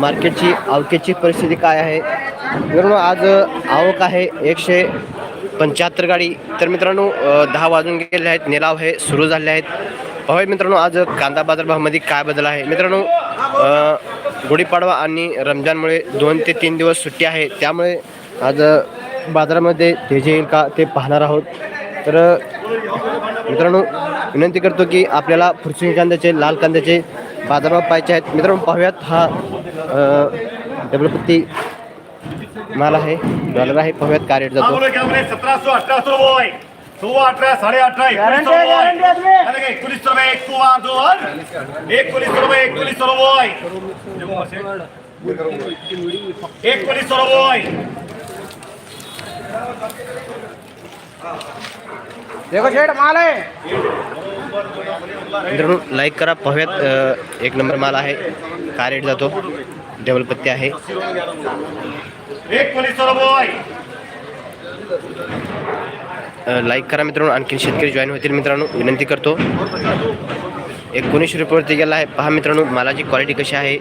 मार्केटची आवकेची परिस्थिती काय आहे? मित्रांनो आज आवक आहे एकशे पंच्याहत्तर गाडी. तर मित्रांनो दहा वाजून गेले आहेत. निलाव हे सुरू झाले आहेत. पाहूया मित्रांनो आज कांदा बाजारभावामध्ये काय बदल आहे? मित्रांनो गुढीपाडवा आणि रमजानमुळे दोन ते तीन दिवस सुट्टी आहे. त्यामुळे आज बाजारामध्ये तेजी येईल का ते पाहणार आहोत. तर मित्रांनो विनंती करतो की आपल्याला फुरसिंग कांद्याचे लाल कांद्याचे बाजारभाव पाहायचे आहेत. मित्रांनो पाहूयात हा डबलपत्ती माल आहे डॉलर आहे. पाहूयात काय रेट जातो. बोलो क्या बोले सत्रह सौ अठारह सौ रुपये सोळा अठरा साडे अठरा एकोणीस रुपये एकोणीस रुपये एक कुवा दोन. एकोणीस रुपये एकोणीस रुपये एकोणीस रुपये देखो शेठ माल है मित्रांनो लाईक करा पाहूयात एक नंबर माल आहे. काय रेट जातो? डबलपत्ती आहे. एकोणीस रुपये अ, लाईक करा मित्रांनो आणखीन शेतकरी जॉईन होतील मित्रांनो विनंती करतो. एकोणीसशे रुपयावरती गेला आहे. पहा मित्रांनो मालाची क्वालिटी कशी आहे.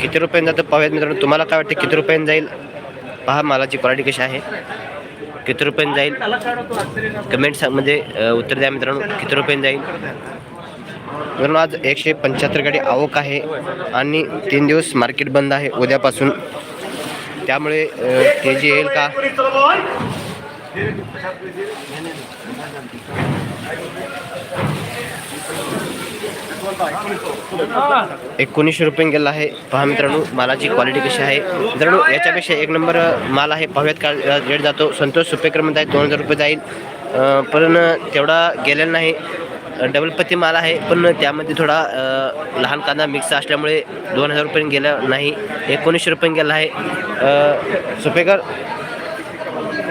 किती रुपयांनी जातं पाहूयात मित्रांनो. तुम्हाला काय वाटतं किती रुपयांनी जाईल? पहा मालाची क्वालिटी कशी आहे. किती रुपयांनी जाईल? कमेंट्स म्हणजे उत्तर द्या मित्रांनो किती रुपयांनी जाईल? मित्रांनो आज एकशे पंच्याहत्तर गाडी आवक आहे आणि तीन दिवस मार्केट बंद आहे उद्यापासून. त्यामुळे ते जी येईल का? एकोणीसशे रुपये गेला आहे. पहा मित्रांनो मालाची क्वालिटी कशी आहे. मित्रांनो याच्यापेक्षा एक नंबर माल आहे. पाहूयात का रेट जातो. संतोष सुपेकरमध्ये आहे. दोन हजार रुपये जाईल. पण तेवढा गेलेला नाही. डबल पत्ती माल आहे. पण त्यामध्ये थोडा लहान कांदा मिक्स असल्यामुळे दोन हजार रुपये गेला नाही. एकोणीसशे रुपये गेला आहे. सुपेकर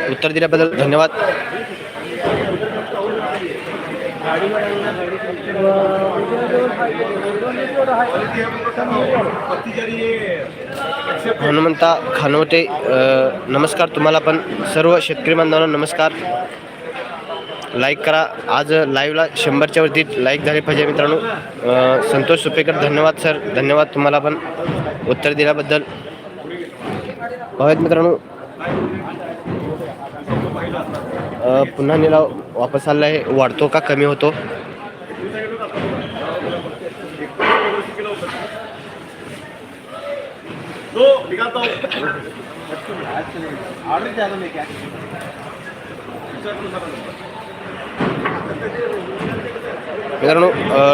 उत्तर दिल्याबद्दल धन्यवाद. हनुमंता खानवटे नमस्कार तुम्हाला पण. सर्व शेतकरी बांधवांना नमस्कार. लाईक करा. आज लाईव्हला शंभरच्या वरती लाईक झाले पाहिजे मित्रांनो. संतोष सुपेकर धन्यवाद सर धन्यवाद तुम्हाला पण उत्तर दिल्याबद्दल. पाहूयात मित्रांनो. पुन्हा निलाव वापस आला आहे वाढतो का? कमी होतो. दो निकालता हूँ मित्रांनो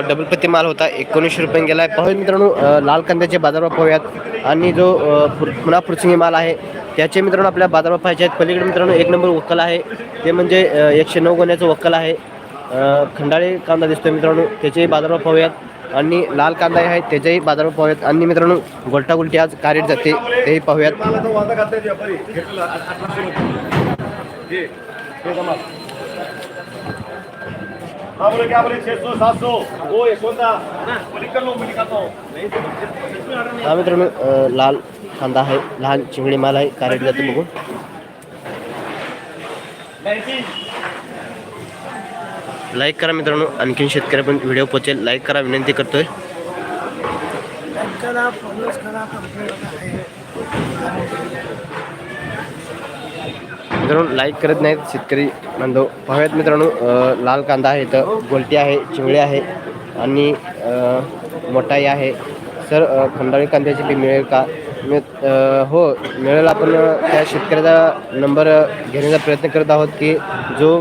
डबल पत्ती माल होता. एकोणीसशे रुपये गेला आहे पाहूया मित्रांनो लाल कांद्याचे बाजारभाव पाहूयात. आणि जो पुन्हा पुरसिंगी माल आहे त्याचे मित्रांनो आपल्या बाजारभाव पाहिजे आहेत. पलीकडे मित्रांनो एक नंबर वक्कल आहे. ते म्हणजे एकशे नऊ गोण्याचं वक्कल आहे. खंडाळे खंडाळी कांदा दिसतोय मित्रांनो. त्याचेही बाजारभाव पाहूयात. आणि लाल कांदा आहे त्याच्याही बाजारभाव पाहूयात. आणि मित्रांनो गोलटागुलटी आज कार्य जाते तेही पाहूयात. हा मित्रांनो लाल कांदा आहे लहान चिंगडी माल आहे कार्य जाते बघू. लाईक करा मित्रांनो. आणखीन शेतकरी पण व्हिडिओ पोचेल लाईक करा विनंती करतोय. मित्रांनो लाईक करत नाहीत शेतकरी बांधव. पाहूयात मित्रांनो लाल कांदा आहे इथं. गोलटी आहे चिंगळी आहे आणि मोठाई आहे. सर खंडाळी कांद्याची बी मिळेल का? मी हो मिळेल आपण त्या शेतकऱ्याचा नंबर घेण्याचा प्रयत्न करत आहोत की जो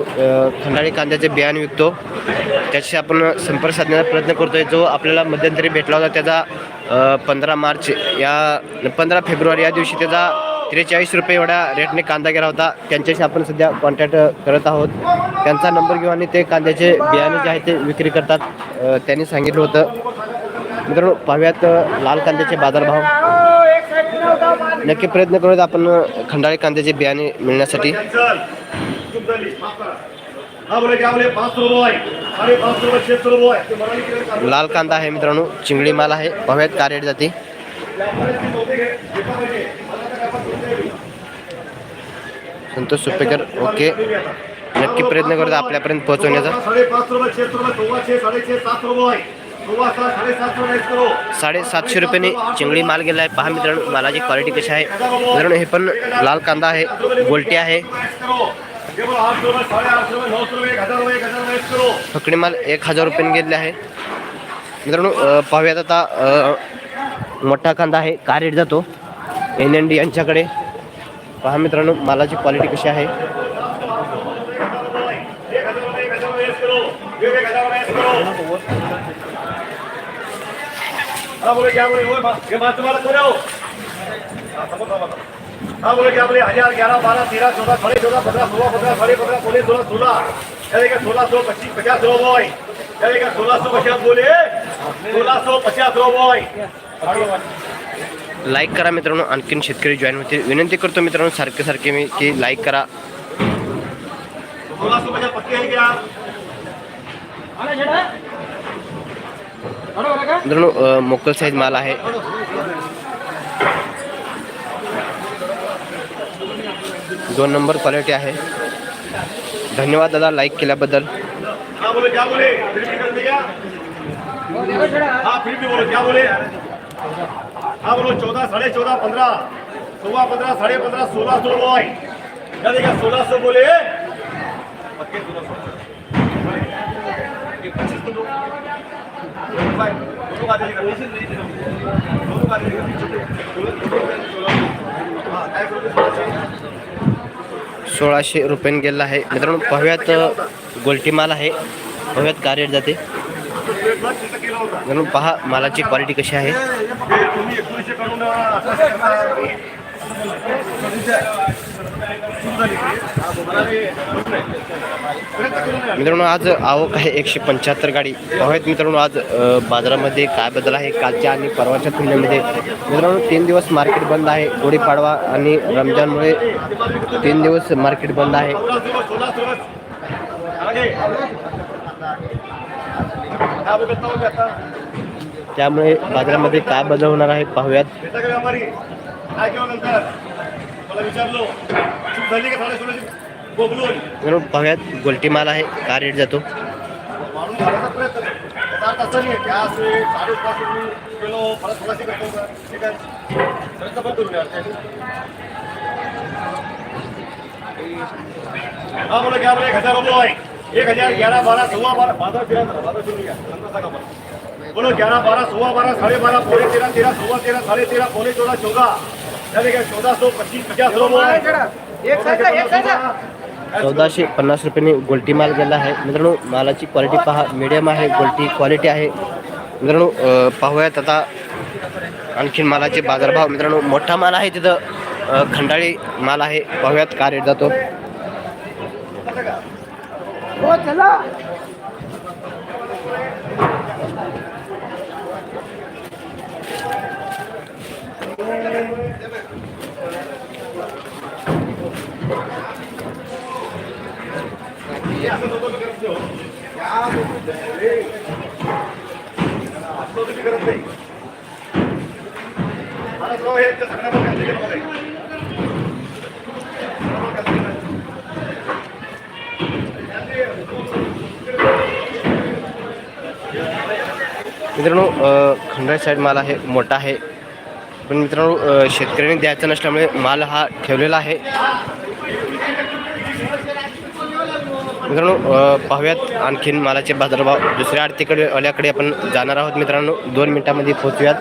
खंडाळी कांद्याचे बियाणे विकतो त्याच्याशी आपण संपर्क साधण्याचा प्रयत्न करतोय. जो आपल्याला मध्यंतरी भेटला होता त्याचा पंधरा मार्च या पंधरा फेब्रुवारी या दिवशी त्याचा त्रेचाळीस रुपये एवढ्या रेटने कांदा गेला होता. त्यांच्याशी आपण सध्या कॉन्टॅक्ट करत आहोत. त्यांचा नंबर घेऊन आणि ते कांद्याचे बियाणे जे आहेत ते विक्री करतात. त्यांनी सांगितलं होतं. मित्रांनो पाहूयात लाल कांद्याचे बाजारभाव. नक्की प्रयत्न करूयात आपण खंडाळी कांद्याचे बियाणे मिळण्यासाठी. लाल कांदा आहे मित्रांनो चिंगडी माल आहे. पाहूयात का रेट जाते. संतोष सुपेकर ओके. नक्की प्रयत्न करतो आपल्यापर्यंत पोहोचवण्याचा. साडेसातशे रुपयाने चिंगळी माल गेला आहे. पहा मित्रांनो मालाची क्वालिटी कशी आहे. मित्रांनो हे पण लाल कांदा आहे गोलटी आहे. फकडी माल एक हजार रुपयाने गेलेले आहे. मित्रांनो पाहूयात आता मोठा कांदा आहे का रेट जातो एन एन डी यांच्याकडे. पहा मित्रांनो मालाची क्वालिटी कशी आहे एक हजार रुपये एक हजार रेस्ट करो एक एक हजार रेस्ट करो हाँ बोले क्या बोले बात- हाँ, समझ रहा बोले क्या बोले हजार ग्यारह बारह तेरह चौदह साढ़े चौदह पंद्रह सोलह पंद्रह साढ़े पंद्रह सोलह सोलह सोलह चलेगा सोलह सौ पच्चीस पचास रो बॉय चलेगा सोलह सौ पचास बोले. सोलह सौ पचास रो बॉय लाईक करा मित्रांनो आणखीन शेतकरी जॉईन होतील. विनंती करतो मित्रांनो सारखे सारखे मी की लाईक करा. सोलह सौ पक्के है क्या मित्रांनो मोकल साईज माल आहे दोन नंबर क्वालिटी आहे धन्यवाद दादा लाईक केल्याबद्दल हाँ बोले चौदा बोले फिर पंधरा कर पंधरा हाँ फिर भी सोळा सो बोले चौदह साढ़े चौदह पंद्रह सोलह पंद्रह साढ़े पंद्रह सोलह सौ क्या देखा सोलह सौ बोले पक्के सोलह सौ पच्चीस सोळाशे रुपयाने गेलेला आहे. मित्रांनो पाहूयात गोलटी माल आहे. पाहूयात का रेट जाते? म्हणून पहा मालाची क्वालिटी कशी आहे. मित्रांनो आज आवक आहे एकशे पंच्याहत्तर गाडी. पाहूयात मित्रांनो आज बाजारामध्ये काय बदल आहे कालच्या आणि परवाच्या तुलनेमध्ये. मित्रांनो तीन दिवस मार्केट बंद आहे गुढीपाडवा आणि रमजानमुळे तीन दिवस मार्केट बंद आहे. त्यामुळे बाजारामध्ये काय बदल होणार आहे पाहूयात. मला विचारलो. चूक झाली का साडे सोळाशे? बोबलून मित्रांनो पाहूयात गोलटी माल आहे का रेट जातो? माणूस घालायचा प्रयत्न करतो. त्याचा अर्थ असा नाही की आज ते साडेपाच मी गेलो परत सोळाशे करतो का ठीक आहे. प्रयत्न पण करून हाँ बोलो क्या बोले एक हजार रुपये एक हजार ग्यारह बारह सवा बारह बारह तेरह बारह सुन लिया नंतर सांगा मला. बोलो ग्यारह बारह सवा बारह साढ़े बारह पौने तेरह तेरह सवा तेरह साढ़े तेरह पौने चौदह चौदह पच्चीस पचास चौदाशे पन्नास रुपयाने गोलटी माल गेला आहे. मित्रांनो मालाची क्वालिटी पहा. मिडियम आहे गोलटी क्वालिटी आहे. मित्रांनो पाहूयात आता आणखीन मालाचे बाजारभाव. मित्रांनो मोठा माल आहे तिथं. खंडाळी माल आहे. पाहूयात का रेट जातो हो चला तो तुम्ही करत नाही मला तो हे ते सगळं बघा, ते बघा. मित्रांनो अ, साईड माल आहे मोठा आहे. पण मित्रांनो शेतकऱ्यांनी द्यायचा नसल्यामुळे माल हा ठेवलेला आहे. मित्रांनो पाहूयात आणखीन मालाचे बाजारभाव. दुसऱ्या आरतीकडे अल्याकडे आपण जाणार आहोत मित्रांनो. दोन मिनिटांमध्ये पोहोचूयात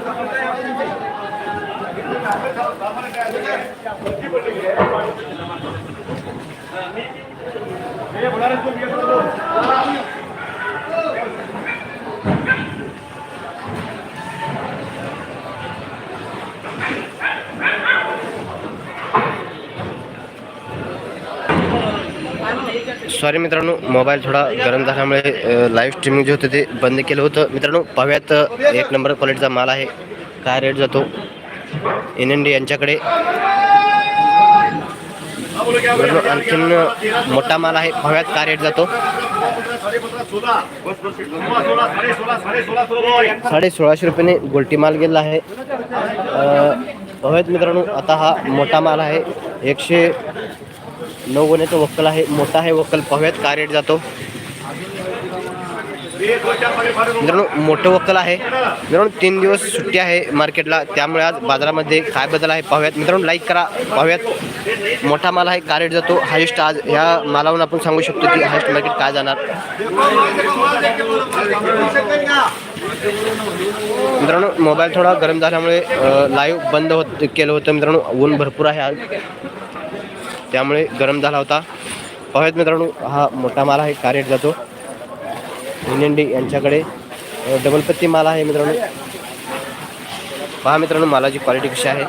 हे बनारस को दिया तो सॉरी मित्रांनो मोबाईल थोडा गरम झाल्यामुळे लाईव्ह स्ट्रीमिंग जे होतं ते बंद केलं होतं. मित्रांनो पाहूयात एक नंबर क्वालिटीचा माल आहे. काय रेट जातो? एन एन डी यांच्याकडे. मित्रांनो आणखीन मोठा माल आहे. पाहूयात काय रेट जातो. साडे सोळाशे रुपयाने गोल्टी माल गेला आहे. पाहूयात मित्रांनो आता हा मोठा माल आहे. एकशे नऊ गुन्ह्याचं वक्कल आहे मोठा आहे वक्कल. पाहूयात काय रेट जातो. मित्रांनो मोठं वक्कल आहे. मित्रांनो तीन दिवस सुट्टी आहे मार्केटला. त्यामुळे आज बाजारामध्ये काय बदल आहे पाहूयात. मित्रांनो लाईक करा. पाहूयात मोठा माल आहे का रेट जातो. हायेस्ट आज ह्या मालावरून आपण सांगू शकतो की हायेस्ट मार्केट काय जाणार. मित्रांनो मोबाईल थोडा गरम झाल्यामुळे लाईव्ह बंद होत केलं होतं. मित्रांनो ऊन भरपूर आहे आज. त्यामुळे गरम झाला होता. पाहूयात मित्रांनो हा मोठा माल आहे का रेट जातो. इंडियन यांच्याकडे डबल पत्ती माल आहे मित्रांनो. पहा मित्रांनो मालाची क्वालिटी कशी आहे.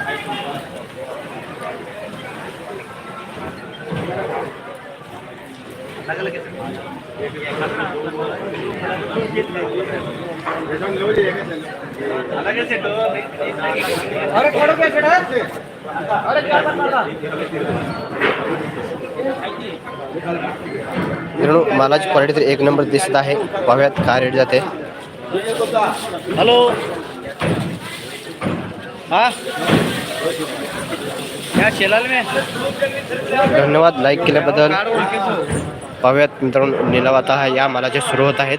मित्रांनो मालाची क्वालिटी तर एक नंबर दिसत आहे. पाहूयात काय रेट जाते. हॅलो हा? धन्यवाद लाईक केल्याबद्दल. पाहूयात मित्रांनो निलाव आता हा या मालाचे सुरू होत आहेत.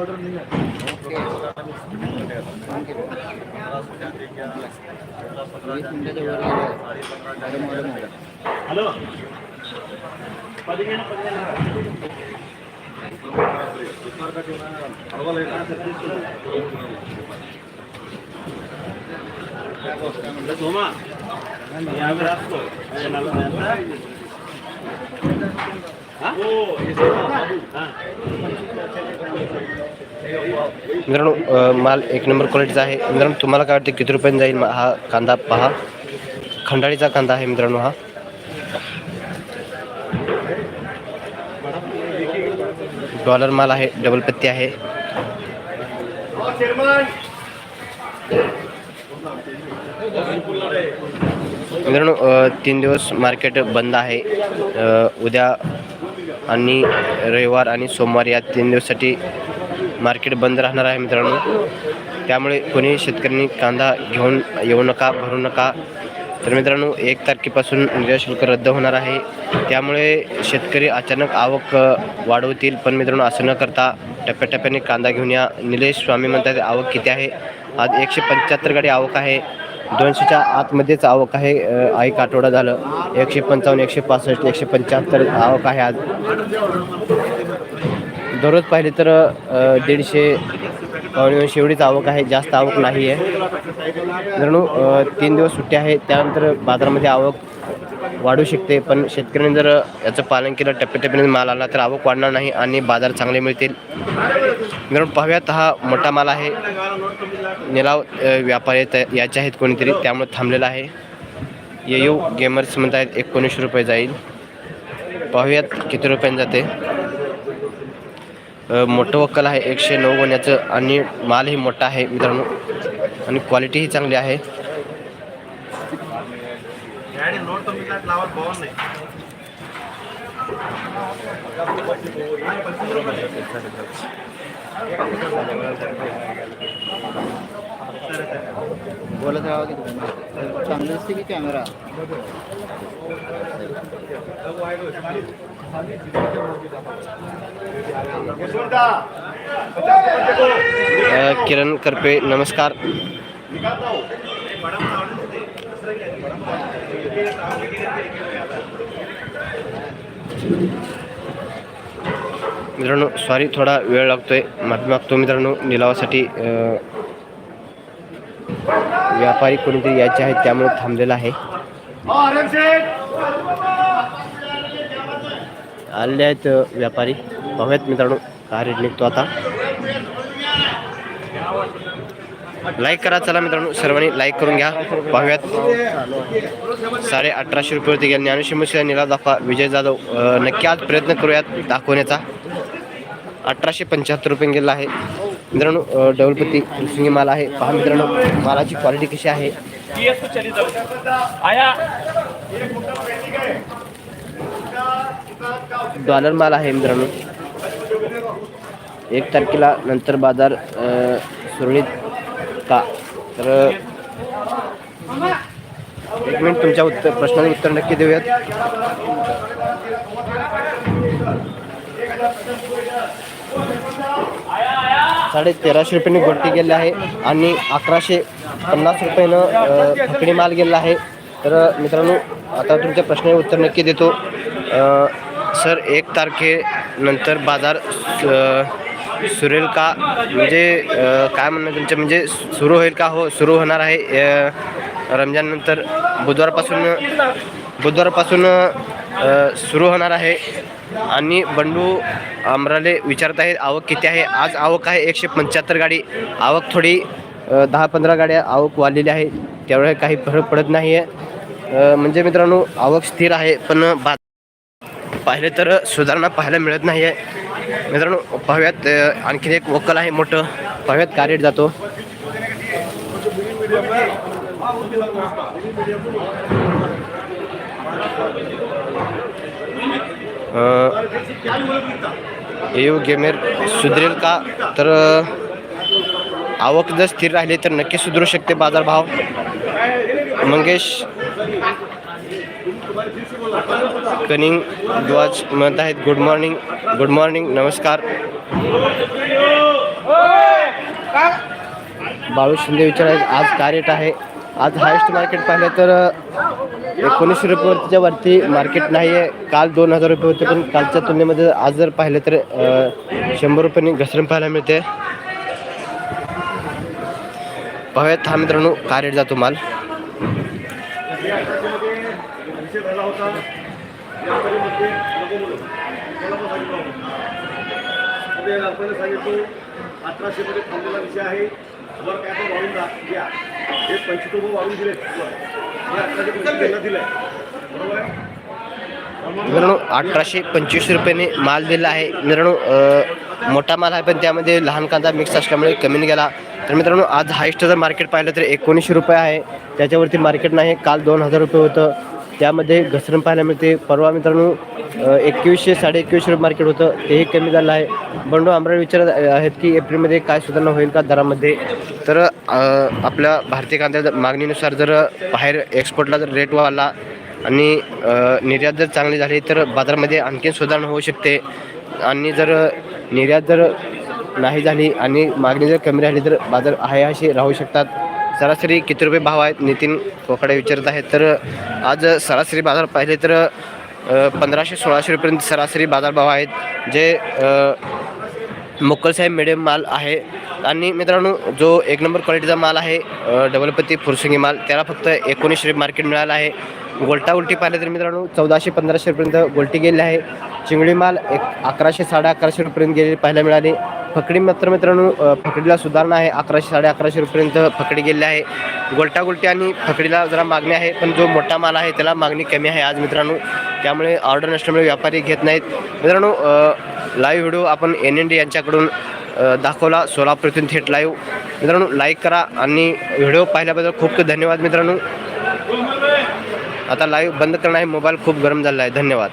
मुझे बोलना मेरा भैया హలో పదిహేను పదిహేను సోమా యాభై రాసుకో ఓ मित्रांनो माल एक नंबर क्वालिटीचा आहे. मित्रांनो तुम्हाला काय वाटतं किती रुपयाने जाईल हा कांदा? पहा. खंडाळीचा कांदा आहे मित्रांनो हा. डॉलर माल आहे डबल पत्ती आहे. मित्रांनो तीन दिवस मार्केट बंद आहे. उद्या आणि रविवार आणि सोमवार या तीन दिवसासाठी मार्केट बंद राहणार आहे मित्रांनो. त्यामुळे कोणी शेतकऱ्यांनी कांदा घेऊन येऊ नका भरू नका. तर मित्रांनो एक तारखेपासून निर्यात शुल्क रद्द होणार आहे. त्यामुळे शेतकरी अचानक आवक वाढवतील. पण मित्रांनो असं न करता टप्प्याटप्प्याने कांदा घेऊन या. निलेश स्वामी म्हणतात आवक किती आहे? आज एकशे पंच्याहत्तर गाडी आवक आहे. दोनशेच्या आतमध्येच आवक आहे. अ, एक आठवडा झालं. एकशे पंचावन्न एकशे पासष्ट एकशे पंच्याहत्तर आवक आहे आज. दररोज पाहिले तर दीडशे पावणे एवढीच आवक आहे. जास्त आवक नाही आहे मित्रांनो तीन दिवस सुट्टी आहे. त्यानंतर बाजारामध्ये आवक वाढू शकते. पण शेतकऱ्यांनी जर याचं पालन केलं टप्प्याटप्प्याने माल आला तर आवक वाढणार नाही आणि बाजार चांगले मिळतील. मित्रांनो पाहूयात हा मोठा माल आहे. निलाव व्यापारी याचे आहेत कोणीतरी त्यामुळे थांबलेला आहे. येऊ गेमर्स म्हणतात एकोणीसशे रुपये जाईल. पाहूयात किती रुपयाने जाते. मोठं वक्कल आहे एकशे नऊ गोण्याचं आणि मालही मोठा आहे मित्रांनो. आणि क्वालिटीही चांगली आहे. बोलत राहा की तुम्ही चांगलं असते की कॅमेरा यशवंता पचास रुपये को अ, किरण करपे नमस्कार। निकालता हूँ। मित्रांनो सॉरी थोडा वेळ लागतोय. माफी मागतो मित्रांनो निलावासाठी व्यापारी कोणीतरी यायचे आहेत त्यामुळे थांबलेला आहे. आले आलेले आहेत व्यापारी. पाहूयात मित्रांनो कार रेट निघतो आता. लाईक करा चला मित्रांनो. सर्वांनी लाईक करून घ्या. पाहूयात. साडे अठराशे रुपयेवरती गेले. ज्ञानोशी मुशीला निला दाफा विजय जाधव नक्की आज प्रयत्न करूयात दाखवण्याचा. अठराशे पंच्याहत्तर रुपये गेला आहे. मित्रांनो डबलपती सिंगी माल आहे. पहा मित्रांनो मालाची क्वालिटी कशी आहे? डॉलर माल आहे मित्रांनो. एक तारखेला नंतर बाजार सुरळीत का तर एक मिनिट तुमच्या उत्तर प्रश्नाला उत्तर नक्की देऊयात. साडे तेराशे रुपयाने गोटी गेले आहे आणि अकराशे पन्नास रुपयानं अ, फकडी माल गेला आहे. तर मित्रांनो आता तुमच्या प्रश्नाचे उत्तर नक्की देतो. सर एक तारखेनंतर बाजार सुरेल का? म्हणजे काय म्हणणं तुमचं? म्हणजे सुरू होईल का? हो सुरू होणार आहे. रमजाननंतर बुधवारपासून बुधवारपासून सुरू होणार आहे. आणि बंडू आमराले विचारत आहेत आवक किती आहे? आज आवक आहे एकशे पंच्याहत्तर गाडी. आवक थोडी दहा पंधरा गाड्या आवक वाढलेली आहे. त्यामुळे काही फरक पडत नाही आहे म्हणजे मित्रांनो आवक स्थिर आहे पण बा पाहिले तर सुधारणा पाहायला मिळत नाही आहे मित्रांनो पाहूयात आणखीन एक वकल आहे मोठं. पाहूयात का रेट जातो. अ, येऊ गेमेर. सुधरेल का? तर आवक जर स्थिर राहिली तर नक्की सुधरू शकते बाजारभाव. मंगेश. कनिंग द्वाज म्हणत आहेत. गुड मॉर्निंग गुड मॉर्निंग नमस्कार. बाळू शिंदे विचारायचं आज काय रेट आहे? आज हायेस्ट मार्केट पाहिलं तर एकोणीसशे रुपयावरतीच्या वरती मार्केट नाही आहे काल दोन हजार रुपये होते पण कालच्या तुलनेमध्ये आज जर पाहिलं तर शंभर रुपयांनी घसरण पाहायला मिळते. पाहूयात हा मित्रांनो काय रेट जातो माल? या मध्ये सांगितलं मध्ये आपल्याला सांगितलं अठराशे थांबलेला विषय आहे वर काय तो वाढून जा घ्या हे पंचवीस वाढून दिले हे अठराशे पंचवीस दिलंय बरोबर आहे मित्रांनो अठराशे पंचवीस रुपयाने माल दिला आहे. मित्रांनो मोठा माल आहे पण त्यामध्ये लहान कांदा मिक्स असल्यामुळे कमी गेला. तर मित्रांनो आज हायस्ट जर मार्केट पाहिलं तर एकोणीसशे रुपये आहे. त्याच्यावरती मार्केट नाही. काल दोन हजार रुपये होतं. त्यामध्ये घसरण पाहायला मिळते परवा मित्रांनो एकवीसशे साडे एकवीसशे रुपये मार्केट होतं. तेही कमी झालं आहे. बंडू आमराळ विचारत आहेत की एप्रिलमध्ये काय सुधारणा होईल का दरामध्ये? तर आपल्या भारतीय कांद्या मागणीनुसार जर बाहेर एक्सपोर्टला जर रेट वाढला आणि निर्यात जर चांगली झाली तर बाजारामध्ये आणखीन सुधारणा होऊ शकते. आणि जर निर्यात जर नाही झाली आणि मागणी जर कमी राहिली तर बाजार आहे असे राहू शकतात. सरासरी किती रुपये भाव आहेत? नितीन कोकडे विचारत आहेत. तर आज सरासरी बाजार पाहिले तर पंधराशे सोळाशे रुपयेपर्यंत सरासरी बाजारभाव आहेत. जे मोकलसाहेब मिडियम माल आहे. आणि मित्रांनो जो एक नंबर क्वालिटीचा माल आहे डबलपती फुरसुंगी माल त्याला फक्त एकोणीसशे रुपये मार्केट मिळालं आहे. गोल्टा उलटी पाहिलं तर मित्रांनो चौदाशे पंधराशे रुपयेपर्यंत गोल्टी गेली आहे. चिंगडी माल एक अकराशे साडे अकराशे रुपयेपर्यंत गेले पाहायला मिळाली. फकडी मात्र मित्रांनो फकडीला सुधारणा आहे. अकराशे साडे अकराशे रुपयेपर्यंत फकडी गेली आहे. गोल्टा गोल्टी आणि फकडीला जरा मागणी आहे पण जो मोठा माल आहे त्याला मागणी कमी आहे आज मित्रांनो. त्यामुळे ऑर्डर नसल्यामुळे व्यापारी घेत नाहीत. मित्रांनो लाईव्ह व्हिडिओ आपण एन एन डी यांच्याकडून दाखवला सोलापूरतून थेट लाईव्ह मित्रांनो लाईक करा आणि व्हिडिओ पाहिल्याबद्दल खूप खूप धन्यवाद मित्रांनो. आता लाईव्ह बंद करणं आहे मोबाईल खूप गरम झाला आहे. धन्यवाद.